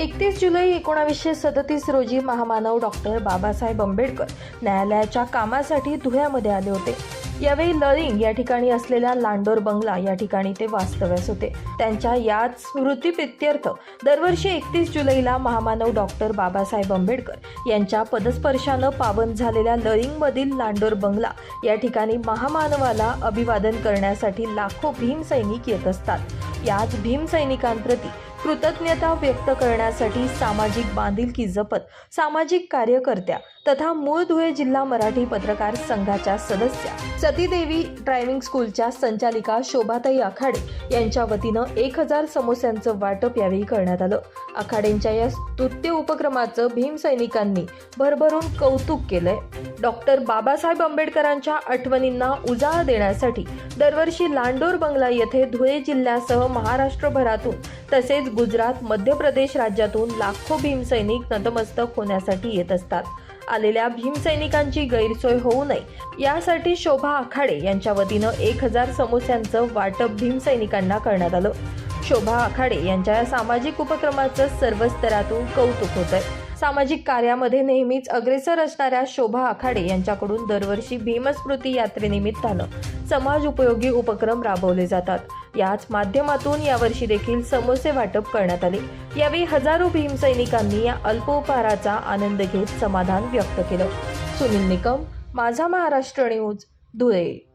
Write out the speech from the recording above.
एकतीस जुलै एकोणावीसशे सदतीस रोजी महामानव डॉक्टर बाबासाहेब आंबेडकर न्यायालयाच्या कामासाठी धुळ्यामध्ये आले होते. यावेळी लळिंग या ठिकाणी असलेल्या लांडोर बंगला या ठिकाणी ते वास्तव्यास होते. त्यांच्या याच स्मृतीप्रित्यर्थ दरवर्षी एकतीस जुलैला महामानव डॉक्टर बाबासाहेब आंबेडकर यांच्या पदस्पर्शानं पावन झालेल्या लळिंगमधील लांडोर बंगला या ठिकाणी महामानवाला अभिवादन करण्यासाठी लाखो भीमसैनिक येत असतात. याच भीम सैनिकांप्रती कृतज्ञता व्यक्त करण्यासाठी सामाजिक बांधिलकी जपत सामाजिक कार्यकर्त्या तथा मूळ धुळे जिल्हा मराठी पत्रकार संघाच्या सदस्या सतीदेवी ड्रायव्हिंग स्कूलच्या संचालिका शोभाताई आखाडे यांच्या वतीनं एक हजार समोस्यांचं वाटप यावेळी करण्यात आलं. आखाडेंच्या या स्तुत्य उपक्रमाचं भीमसैनिकांनी भरभरून कौतुक केलंय. डॉक्टर बाबासाहेब आंबेडकरांच्या आठवणींना उजाळा देण्यासाठी दरवर्षी लांडोर बंगला येथे धुळे जिल्ह्यासह महाराष्ट्रभरातून तसेच गुजरात मध्य प्रदेश राज्यातून लाखो भीमसैनिक नतमस्तक होण्यासाठी येत असतात. आलेल्या भीमसैनिकांची गैरसोय होऊ नये. यासाठी शोभा आखाडे यांच्या वतीनं एक हजार समोस्यांचं वाटप भीमसैनिकांना करण्यात आलं. शोभा आखाडे यांच्या या सामाजिक उपक्रमाचं सर्व स्तरातून कौतुक होत आहे सामाजिक कार्यामध्ये नेहमीच अग्रेसर असणाऱ्या शोभा आखाडे यांच्याकडून दरवर्षी भीमस्मृती यात्रेनिमित्तानं समाज उपयोगी उपक्रम राबवले जातात. याच माध्यमातून यावर्षी देखील समोसे वाटप करण्यात आले. यावेळी हजारो भीमसैनिकांनी या अल्पोपहाराचा आनंद घेत समाधान व्यक्त केलं. सुनील निकम माझा महाराष्ट्र न्यूज धुळे.